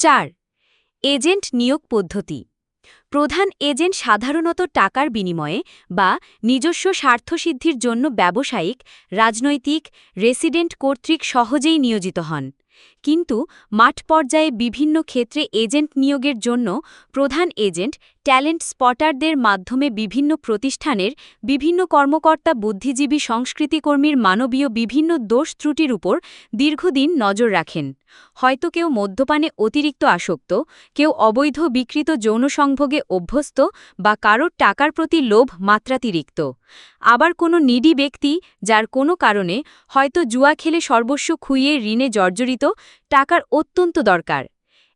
চার, এজেন্ট নিয়োগ পদ্ধতি। প্রধান এজেন্ট সাধারণত টাকার বিনিময়ে বা নিজস্ব স্বার্থসিদ্ধির জন্য ব্যবসায়িক, রাজনৈতিক, রেসিডেন্ট কর্তৃক সহজেই নিয়োজিত হন। কিন্তু মাঠ পর্যায়ে বিভিন্ন ক্ষেত্রে এজেন্ট নিয়োগের জন্য প্রধান এজেন্ট, ট্যালেন্ট স্পটারদের মাধ্যমে বিভিন্ন প্রতিষ্ঠানের বিভিন্ন কর্মকর্তা, বুদ্ধিজীবী, সংস্কৃতিকর্মীর মানবীয় বিভিন্ন দোষ ত্রুটির উপর দীর্ঘদিন নজর রাখেন। হয়তো কেউ মদ্যপানে অতিরিক্ত আসক্ত, কেউ অবৈধ বিকৃত যৌনসংভোগে অভ্যস্ত বা কারোর টাকার প্রতি লোভ মাত্রাতিরিক্ত। আবার কোনো নিডি ব্যক্তি, যার কোনো কারণে হয়তো জুয়া খেলে সর্বস্ব খুইয়ে ঋণে জর্জরিত টাকার অত্যন্ত দরকার।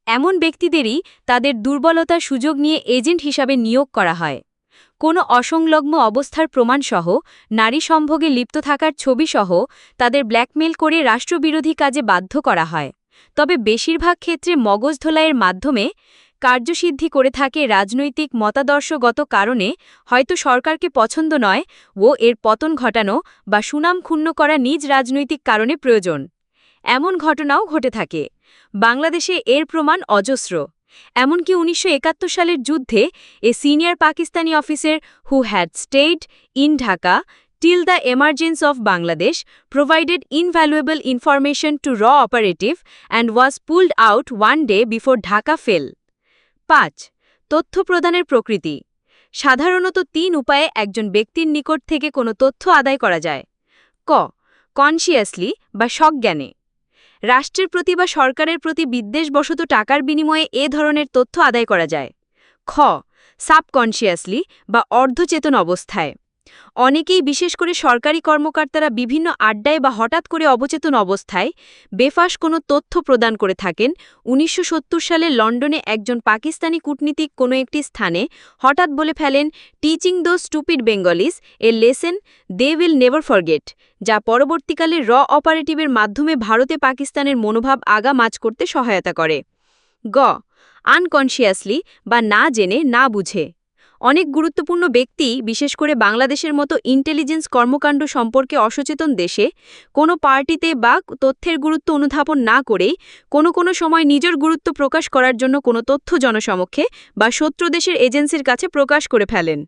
এমন ব্যক্তিদেরই তাদের দুর্বলতার সুযোগ নিয়ে এজেন্ট হিসাবে নিয়োগ করা হয়। কোনো অসংলগ্ন অবস্থার প্রমাণসহ, নারী সম্ভোগে লিপ্ত থাকার ছবিসহ তাদের ব্ল্যাকমেল করে রাষ্ট্রবিরোধী কাজে বাধ্য করা হয়। তবে বেশিরভাগ ক্ষেত্রে মগজ ধোলাইয়ের মাধ্যমে কার্যসিদ্ধি করে থাকে রাজনৈতিক মতাদর্শগত কারণে, হয়তো সরকারকে পছন্দ নয় ও এর পতন ঘটানো বা সুনাম ক্ষুণ্ণ করা নিজ রাজনৈতিক কারণে প্রয়োজন। এমন ঘটনাও ঘটে থাকে। বাংলাদেশে এর প্রমাণ অজস্র। এমনকি উনিশশো একাত্তর সালের যুদ্ধে a senior Pakistani officer who had stayed in Dhaka till the emergence of Bangladesh provided invaluable information to raw operative and was pulled out one day before Dhaka fell. পাঁচ, তথ্য প্রদানের প্রকৃতি। সাধারণত তিন উপায়ে একজন ব্যক্তির নিকট থেকে কোনো তথ্য আদায় করা যায়। ক কনসিয়াসলি বা সজ্ঞানে রাষ্ট্রের প্রতি বা সরকারের প্রতি বিদ্বেষবশত টাকার বিনিময়ে এ ধরনের তথ্য আদায় করা যায়। খ. সাবকনশিয়াসলি বা অর্ধচেতন অবস্থায়। অনেকেই বিশেষ করে সরকারি কর্মকর্তারা বিভিন্ন আড্ডায় বা হঠাৎ করে অবচেতন অবস্থায় বেফাস কোনো তথ্য প্রদান করে থাকেন। উনিশশো সত্তর সালে লন্ডনে একজন পাকিস্তানি কূটনীতিক কোনো একটি স্থানে হঠাৎ বলে ফেলেন teaching those stupid Bengalis a lesson they will never forget যা পরবর্তীকালে র অপারেটিভের মাধ্যমে ভারতে পাকিস্তানের মনোভাব আগা মাছ করতে সহায়তা করে। গ. আনকনসিয়াসলি বা না জেনে না বুঝে। অনেক গুরুত্বপূর্ণ ব্যক্তি, বিশেষ করে বাংলাদেশের মতো ইন্টেলিজেন্স কর্মকাণ্ড সম্পর্কে অসচেতন দেশে, কোনো পার্টিতে বা তথ্যের গুরুত্ব অনুধাবন না করেই কোনো কোনো সময় নিজের গুরুত্ব প্রকাশ করার জন্য কোনো তথ্য জনসমক্ষে বা শত্রু দেশের এজেন্সির কাছে প্রকাশ করে ফেলেন।